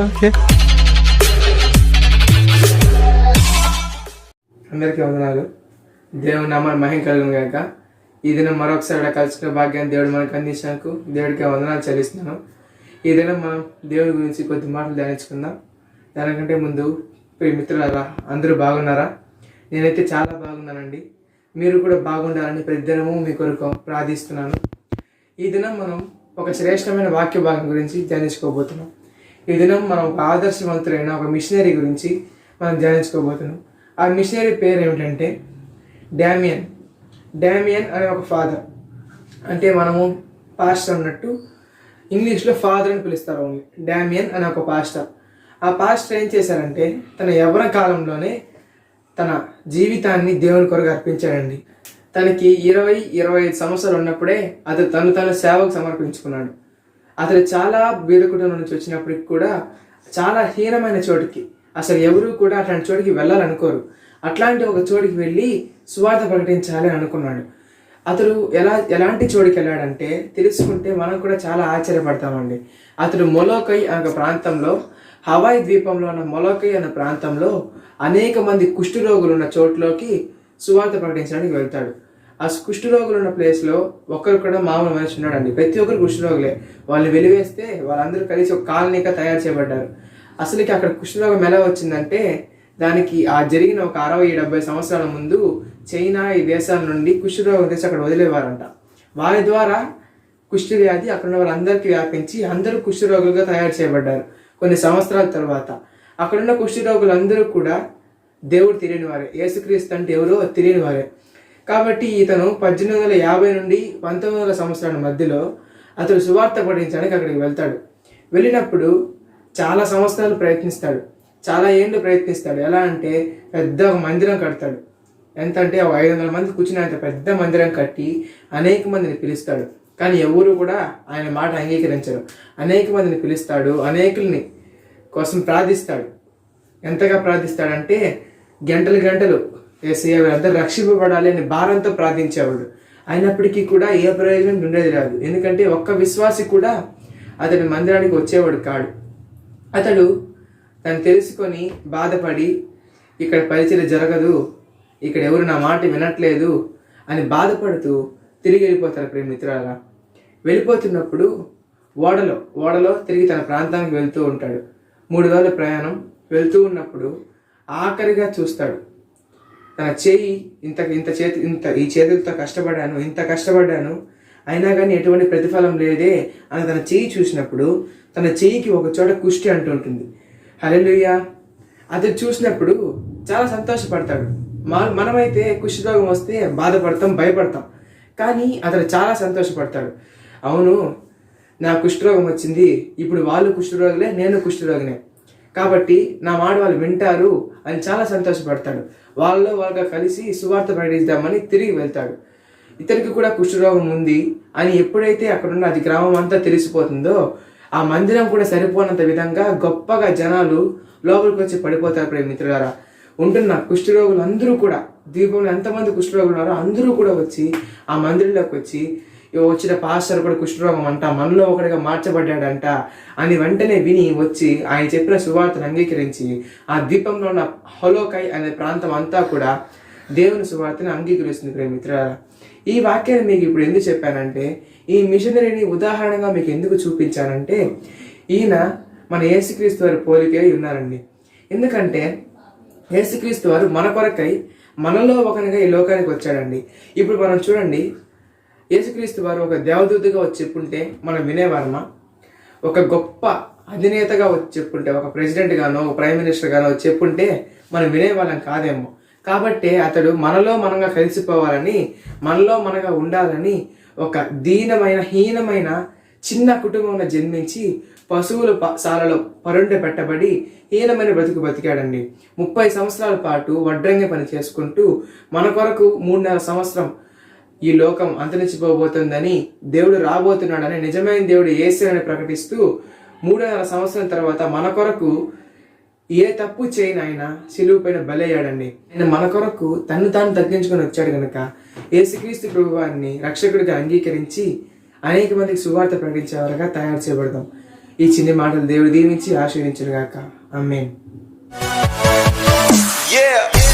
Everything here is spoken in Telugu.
ఓకే. అందరికీ వందనాలు. దేవుని నామ మహిం కలుగును గాక. ఈ దినం మరొకసారి కలుసుకునే భాగ్యాన్ని దేవుడు మనకు అందించినందుకు దేవుడికి వందనాలు చెల్లిస్తున్నాను. ఈ దినం మనం దేవుడి గురించి కొద్ది మాటలు ధ్యానించుకుందాం. దానికంటే ముందు ప్రియ మిత్రులారా అందరూ బాగున్నారా? నేనైతే చాలా బాగున్నానండి. మీరు కూడా బాగుండాలని ప్రతిదినము మీ కొరకు ప్రార్థిస్తున్నాను. ఈ దినం మనం ఒక శ్రేష్టమైన వాక్య భాగం గురించి ధ్యానించుకోబోతున్నాం. ఈ దినం మనం ఒక ఆదర్శవంతులైన ఒక మిషనరీ గురించి మనం ధ్యానించుకోబోతున్నాం. ఆ మిషనరీ పేరు ఏమిటంటే డామియన్ డామియన్ అనే ఒక ఫాదర్. అంటే మనము పాస్టర్ అన్నట్టు ఇంగ్లీష్లో ఫాదర్ అని పిలుస్తారు ఓన్లీ. డామియన్ అనే ఒక పాస్టర్. ఆ పాస్టర్ ఏం చేశారంటే తన యవ్వన కాలంలోనే తన జీవితాన్ని దేవుని కొరకు అర్పించాడండి. తనకి ఇరవై ఇరవై ఐదు సంవత్సరాలు ఉన్నప్పుడే అతను తను తన సేవకు సమర్పించుకున్నాడు. అతను చాలా బీద కుటుంబం నుంచి వచ్చినప్పటికి కూడా చాలా హీనమైన చోటుకి అసలు ఎవరు కూడా అట్లాంటి చోటికి వెళ్ళాలనుకోరు. అట్లాంటి ఒక చోటికి వెళ్ళి సువార్త ప్రకటించాలి అని అనుకున్నాడు. అతడు ఎలా ఎలాంటి చోటికి వెళ్ళాడంటే తెలుసుకుంటే మనం కూడా చాలా ఆశ్చర్యపడతామండి. అతడు మొలోకై అనే ప్రాంతంలో హవాయి ద్వీపంలో ఉన్న మొలోకై అనే ప్రాంతంలో అనేక మంది కుష్ఠరోగులు ఉన్న చోట్లోకి సువార్త ప్రకటించడానికి వెళ్తాడు. ఆ కుష్ఠరోగులు ఉన్న ప్లేస్లో ఒక్కరు కూడా మామూలు మనిషి ఉన్నాడండి. ప్రతి ఒక్కరు కుష్ఠరోగులే. వాళ్ళని వెలివేస్తే వాళ్ళందరూ కలిసి ఒక కాలనీగా తయారు చేయబడ్డారు. అసలుకి అక్కడ కుష్ఠరోగం ఎలా వచ్చిందంటే దానికి ఆ జరిగిన ఒక అరవై డెబ్బై సంవత్సరాల ముందు చైనా ఈ దేశాల నుండి కుష్ఠరోగం తెచ్చి అక్కడ వదిలేవారంట. వారి ద్వారా కుష్ఠ వ్యాధి అక్కడ ఉన్న వాళ్ళందరికీ వ్యాపించి అందరూ కుష్ఠరోగులుగా తయారు చేయబడ్డారు కొన్ని సంవత్సరాల తర్వాత. అక్కడున్న కుష్ఠరోగులందరూ కూడా దేవుడు తెలియని వారే యేసుక్రీస్తు అంటే ఎవరో తెలియని వారే కాబట్టి ఇతను పద్దెనిమిది వందల యాభై నుండి పంతొమ్మిది వందల సంవత్సరాల మధ్యలో అతడు సువార్త పఠించడానికి అక్కడికి వెళ్తాడు. వెళ్ళినప్పుడు చాలా సంవత్సరాలు ప్రయత్నిస్తాడు. చాలా ఏళ్ళు ప్రయత్నిస్తాడు. ఎలా అంటే పెద్ద ఒక మందిరం కడతాడు. ఎంత అంటే ఒక ఐదు వందల మంది కూర్చునేంత పెద్ద మందిరం కట్టి అనేక మందిని పిలుస్తాడు. కానీ ఎవరు కూడా ఆయన మాట అంగీకరించరు. అనేక మందిని పిలుస్తాడు. అనేకుల్ని కోసం ప్రార్థిస్తాడు. ఎంతగా ప్రార్థిస్తాడంటే గంటలు గంటలు ఏసయ్య అందరూ రక్షింపబడాలి అని భారంతో ప్రార్థించేవాడు. అయినప్పటికీ కూడా ఏ ప్రయోజనం ఉండేది రాదు. ఎందుకంటే ఒక్క విశ్వాసి కూడా అతని మందిరానికి వచ్చేవాడు కాడు. అతడు తను తెలుసుకొని బాధపడి ఇక్కడ పరిచయం జరగదు ఇక్కడ ఎవరు నా మాట వినట్లేదు అని బాధపడుతూ తిరిగి వెళ్ళిపోతారు ప్రేమ మిత్రులారా. వెళ్ళిపోతున్నప్పుడు ఓడలో ఓడలో తిరిగి తన ప్రాంతానికి వెళ్తూ ఉంటాడు. మూడు రోజుల ప్రయాణం వెళ్తూ ఉన్నప్పుడు ఆఖరిగా చూస్తాడు. చేయి ఇంత ఇంత చేతి ఇంత ఈ చేతులతో కష్టపడ్డాను ఇంత కష్టపడ్డాను. అయినా కానీ ఎటువంటి ప్రతిఫలం లేదే. అని తన చేయి చూసినప్పుడు తన చేయికి ఒక చోట కుష్టి అంటుంటుంది హల్లెలూయా. అది చూసినప్పుడు చాలా సంతోషపడతాడు. మా మనమైతే కుష్ఠరోగం వస్తే బాధపడతాం భయపడతాం. కానీ అతను చాలా సంతోషపడతాడు. అవును నా కుష్ఠరోగం వచ్చింది. ఇప్పుడు వాళ్ళు కుష్ఠరోగులే నేను కుష్ఠరోగినే కాబట్టి నా మాట వాళ్ళు వింటారు అని చాలా సంతోషపడతాడు. వాళ్ళు వాళ్ళగా కలిసి సువార్త ప్రకటిద్దామని తిరిగి వెళ్తాడు. ఇతనికి కూడా కుష్ఠరోగం ఉంది అని ఎప్పుడైతే అక్కడున్న అది గ్రామం అంతా తెలిసిపోతుందో ఆ మందిరం కూడా సరిపోనంత విధంగా గొప్పగా జనాలు లోపలికి వచ్చి పడిపోతారు ప్రేమ మిత్రులారా. ఉంటున్న కుష్ఠరోగులు అందరూ కూడా ద్వీపంలో ఎంతమంది కుష్ఠరోగులు ఉన్నారో అందరూ కూడా వచ్చి ఆ మందిరంలోకి వచ్చి వచ్చిన పాస్టర్ కూడా కుష్ఠరోగం అంట మనలో ఒకటిగా మార్చబడ్డాడంట అని వెంటనే విని వచ్చి ఆయన చెప్పిన సువార్తను అంగీకరించి ఆ ద్వీపంలో ఉన్న హొలోకై అనే ప్రాంతం అంతా కూడా దేవుని సువార్తను అంగీకరిస్తుంది ప్రేమ మిత్రులారా ఈ వాక్యాన్ని మీకు ఇప్పుడు ఎందుకు చెప్పానంటే ఈ మిషనరీని ఉదాహరణగా మీకు ఎందుకు చూపించానంటే ఈయన మన యేసుక్రీస్తు వారి పోలికే ఉన్నారండి. ఎందుకంటే యేసుక్రీస్తు వారు మన కొరకై మనలో ఒకరిగా ఈ లోకానికి వచ్చాడండి. ఇప్పుడు మనం చూడండి యేసుక్రీస్తు వారు ఒక దేవదూతగా వచ్చి చెప్పుంటే మనం వినేవారమా? ఒక గొప్ప అధినేతగా వచ్చి చెప్పుంటే ఒక ప్రెసిడెంట్ గానో ఒక ప్రైమ్ మినిస్టర్ గానో వచ్చి చెప్పుంటే మనం వినేవాళ్ళం కాదేమో. కాబట్టి అతడు మనలో మనంగా కలిసిపోవాలని మనలో మనగా ఉండాలని ఒక దీనమైన హీనమైన చిన్న కుటుంబంలో జన్మించి పశువుల ప- శాలలో పరుండ పెట్టబడి హీనమైన బ్రతుకు బతికాడండి. ముప్పై సంవత్సరాల పాటు వడ్రంగి పని చేసుకుంటూ మన కొరకు మూడున్నర సంవత్సరం ఈ లోకం అంతరించిపోబోతుందని దేవుడు రాబోతున్నాడని నిజమైన దేవుడు ఏసని ప్రకటిస్తూ మూడున్నర సంవత్సరం తర్వాత మన కొరకు ఏ తప్పు చేయని ఆయన సిలువు పైన బలయ్యాడండి. ఆయన మన కొరకు తను తాను తగ్గించుకొని వచ్చాడు కనుక ఏసుక్రీస్తు ప్రభువాన్ని రక్షకుడిగా అంగీకరించి అనేక మందికి సువార్త ప్రకటించేవారుగా తయారు చేయబడతాం ఈ చిన్ని మాటలు దేవుడు దీవించి ఆశీర్వించును అమ్మేన్ Yeah.